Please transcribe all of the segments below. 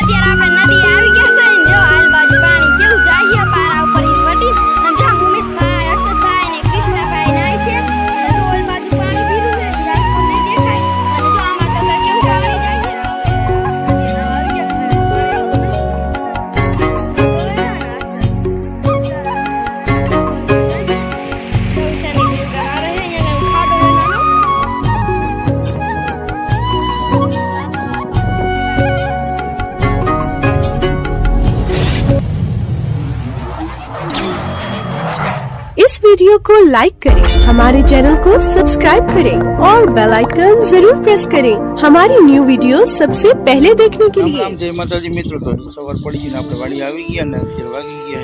અત્યારે આપણે वीडियो को लाइक करें हमारे चैनल को सब्सक्राइब करें और बेल आइकन जरूर प्रेस करें हमारी न्यू वीडियो सबसे पहले देखने के રામ लिए રામ જય માતાજી મિત્રો તો સવાર પડી ગઈ ને આપણે વાડી આવી ગયા ને અત્યારે વાગી ગયા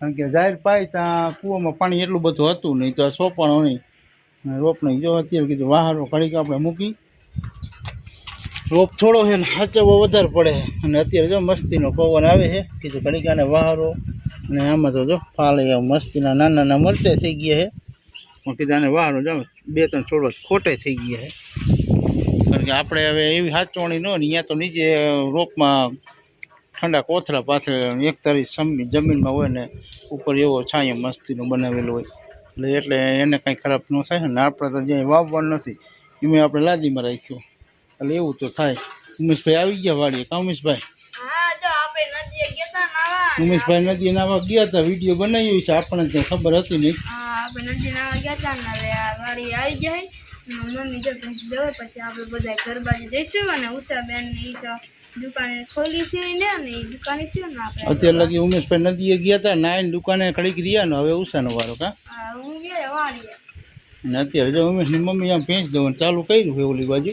કારણ કે જાહેર પાય ત્યાં કૂવામાં પાણી એટલું બધું હતું નહીં, તો સોપાણો નહીં. રોપ નહીં જો અત્યારે કીધું, વાહરો ઘડીક આપણે મૂકી. રોપ થોડો છે ને સાચવવો વધારે પડે અને અત્યારે જો મસ્તીનો પવન આવે છે, કીધું ઘડીક આને વાહરો. અને આમાં તો જો ફાલે મસ્તીના નાના નાના મરચે થઈ ગયા છે. પણ કીધું આને વાહરો જો બે ત્રણ છોડો ખોટે થઈ ગયા છે. કારણ કે આપણે હવે એવી હાચવણી ન ને અહીંયા તો નીચે રોપમાં ઠંડા કોથળા પાસે એક તારી સમની જમીનમાં હોય ને ઉપર એવો છાંયો મસ્તીનું બનાવેલું હોય. એટલે એટલે એને કાંઈ ખરાબ ન થાય ને આપણે તો જ્યાં વાવવાનું નથી એમાં આપણે લાદીમાં રાખ્યું. એટલે એવું તો થાય. ઉમેશભાઈ આવી ગયા વાડીએ કા ઉમેશભાઈ? ઉમેશભાઈ નદી નાવા ગયા હતા વીડિયો બનાવ્યો છે આપણને ત્યાં ખબર હતી નહીં. આપણે નદી નાવા ગયા હતા ને વાડી આવી જાય મમ્મી જો પછી આપણે બધા ઘર બાજુ જઈશું અને ઉષાબેન ને ઈ તો દુકાને ખોલી છે ને ને દુકાને છે ને આપણે. અત્યારે લગી ઉમેશભાઈ નદીએ ગયા હતા નાઈને દુકાને ઘડીક રહ્યા ને હવે ઉષાનો વારો કા? હા ગયા અને અત્યારે જો ઉમેશની મમ્મી આમ ભેંસ દઉં ચાલુ કર્યું છે ઓલી બાજુ.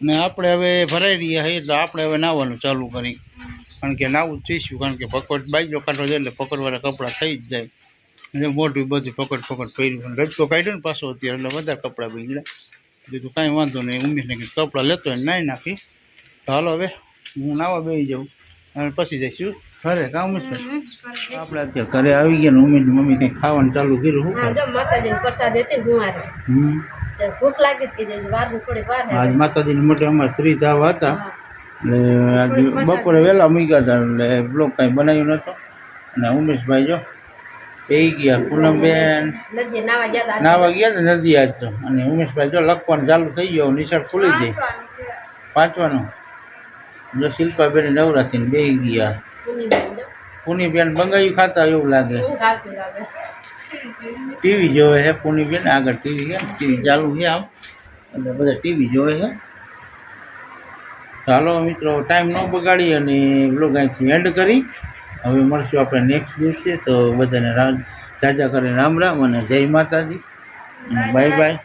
ને આપણે હવે ભરાઈ રહ્યા છીએ એટલે આપણે હવે નાહવાનું ચાલુ કરી. કારણ કે નાવું જ થઈશું કારણ કે પકડ બાજુ કાઢો જાય એટલે પકડવાળા કપડાં થઈ જ જાય. અને મોટું બધું પકડ પકડ પહેર્યું અને રજકો કાઢ્યો ને પાછો અત્યારે એટલે વધારે કપડાં બગડ્યા બીજું કાંઈ વાંધો નહીં ઉમેશને કપડાં લેતો હોય નાઈ નાખી. તો હાલો હવે હું નાવા બેસી જાઉં. અને પછી જઈશું. ઘરે કામ ઉમેશભાઈ આપણે અત્યારે ઘરે આવી ગયા ને ઉમેશની મમ્મી કંઈ ખાવાનું ચાલુ કર્યું હું માતાજીને પ્રસાદ હતી હમ. ભૂખ લાગી હતી કે વાર થોડી વાર આજ માતાજીની મોટે અમારે ત્રી ધાવા હતા. એટલે આજે બપોરે વહેલા મૂક્યા હતા એટલે બ્લોક કાંઈ બનાવ્યું નહોતો. અને ઉમેશભાઈ જો થઈ ગયા પૂનમબેન. નાવા ગયા હતા. નાવા ગયા હતા નદી આજ તો. અને ઉમેશભાઈ જો લખવાનું ચાલુ થઈ ગયો નિશાળ ખુલી ગઈ પાંચવાનું? જો શિલ્પાબેન નવરાશીને બેહી ગયા. પૂનીબેન બંગાયું ખાતા એવું લાગે. ટીવી જોવે છે પૂનીબેન આગળ ટીવી છે ટીવી ચાલુ છે આમ. એટલે બધા ટીવી જોવે છે. ચાલો મિત્રો ટાઈમ ન બગાડી અને બ્લોગ અહીંથી એન્ડ કરી. હવે મળશું આપણે નેક્સ્ટ દિવસે. તો બધાને રામ જાજા કરીને રામ રામ અને જય માતાજી. Bye bye